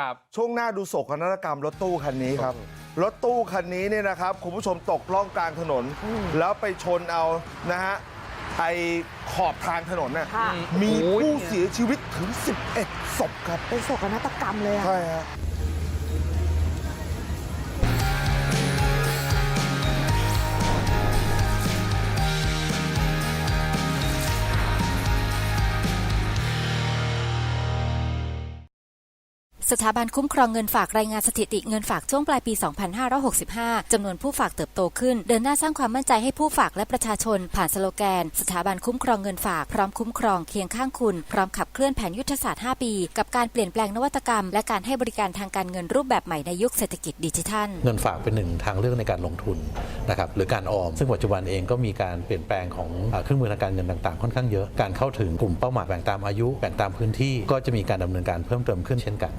ครับช่วงหน้าดูโศกนาฏกรรมรถตู้คันนี้ครับรถตู้คันนี้เนี่ยนะครับคุณผู้ชมตกล่องกลางถนน แล้วไปชนเอานะฮะไอขอบทางถนนน่ะค่ะมีโอ้ยผู้เสียชีวิตถึง 11ศพครับเป็นโศกนาฏกรรมเลยอะใช่ฮะ สถาบันคุ้มครองเงินฝากรายงานสถิติเงินฝากช่วงปลายปี 2565 จำนวนผู้ฝากเติบโตขึ้น เดินหน้าสร้างความมั่นใจให้ผู้ฝากและประชาชน ผ่านสโลแกน สถาบันคุ้มครองเงินฝากพร้อมคุ้มครองเคียงข้างคุณ พร้อมขับเคลื่อนแผนยุทธศาสตร์ 5 ปี กับการเปลี่ยนแปลงนวัตกรรม และการให้บริการทางการเงินรูปแบบใหม่ในยุคเศรษฐกิจดิจิทัล เงินฝากเป็นหนึ่งทางเลือกในการลงทุนนะครับหรือการออม ซึ่งปัจจุบันเองก็มีการเปลี่ยนแปลงของเครื่องมือทางการเงินต่างๆ ค่อนข้างเยอะการเข้าถึงกลุ่มเป้าหมายแบ่งตามอายุแบ่งตามพื้นที่ก็จะมีการดำเนินการเพิ่มเติมขึ้นเช่นกัน